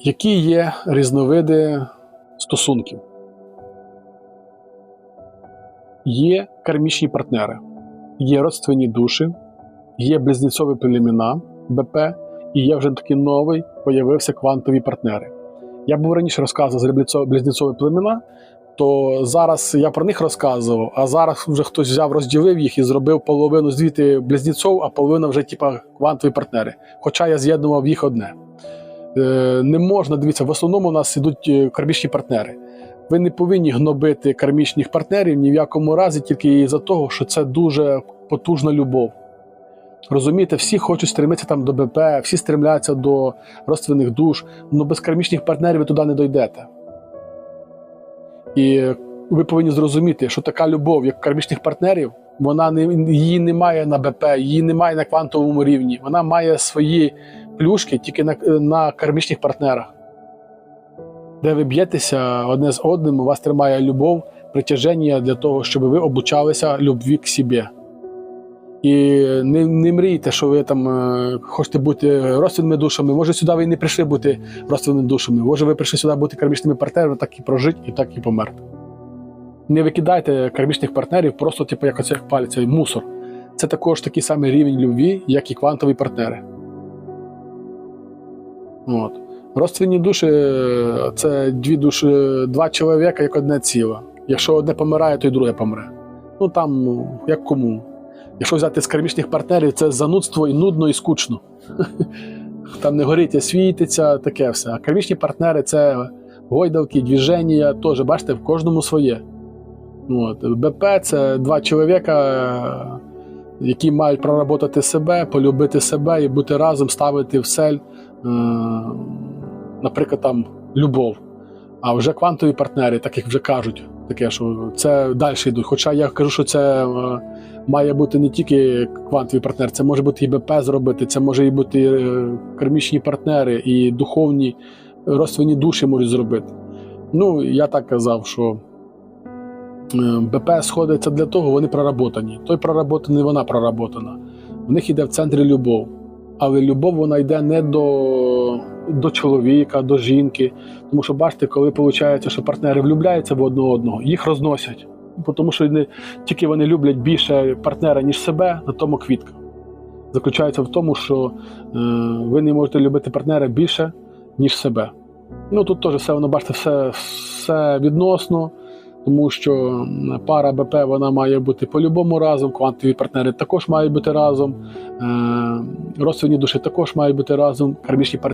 Які є різновиди стосунків? Є кармічні партнери, є родственні душі, є близнецові племена БП, і є вже такий новий, появився квантові партнери. Я був раніше розказував за близнецові племена, то зараз я про них розказував, а зараз вже хтось взяв, розділив їх і зробив половину звідти близнецов, а половина вже типа квантові партнери. Хоча я з'єднував їх одне. Е, не можна дивіться, в основному у нас ідуть е, кармічні партнери. Ви не повинні гнобити кармічних партнерів ні в якому разі, тільки із-за того, що це дуже потужна любов. Розумієте, всі хочуть стремитися там до БП, всі стремляться до родственних душ, але без кармічних партнерів ви туди не дойдете. І ви повинні зрозуміти, що така любов, як кармічних партнерів, вона не, її немає на БП, її немає на квантовому рівні. Вона має свої плюшки тільки на, на кармічних партнерах, де ви б'єтеся одне з одним, у вас тримає любов, притяження для того, щоб ви обучалися любві к собі. І не, не мрійте, що ви там е, хочете бути родственними душами. Може, сюди ви не прийшли бути родственними душами. Може, ви прийшли сюди бути кармічними партнерами, так і прожити, і так і померти. Не викидайте кармічних партнерів просто, типу, як оце як палиця, мусор. Це також такий самий рівень любві, як і квантові партнери. От. Родственні душі це дві душі, два чоловіка, як одне ціле. Якщо одне помирає, то й друге помре. Ну там ну, як кому. Якщо взяти з кармічних партнерів, це занудство і нудно, і скучно. Там не горить, а світиться, таке все. А кармічні партнери це гойдалки, двіження, теж, бачите, в кожному своє. От. БП це два чоловіка, які мають проработати себе, полюбити себе і бути разом, ставити в сель, наприклад, там любов. А вже квантові партнери, так як вже кажуть, таке, що це далі йдуть. Хоча я кажу, що це е, має бути не тільки квантовий партнер, це може бути і БП зробити, це може і бути е, кармічні партнери, і духовні родственні душі можуть зробити. Ну, я так казав, що е, БП сходиться для того, вони проработані. Той проработаний, вона проработана. В них йде в центрі любов. Але любов вона йде не до, до чоловіка, до жінки. Тому що бачите, коли виходить, що партнери влюбляються в одне одного, їх розносять. Тому що не, тільки вони люблять більше партнера, ніж себе, на тому квітка. Заключається в тому, що е, ви не можете любити партнера більше, ніж себе. Ну тут теж все воно бачите, все, все відносно, тому що пара БП вона має бути по-любому разом, квантові партнери також мають бути разом, е, родственні душі також мають бути разом, кармічні партнери.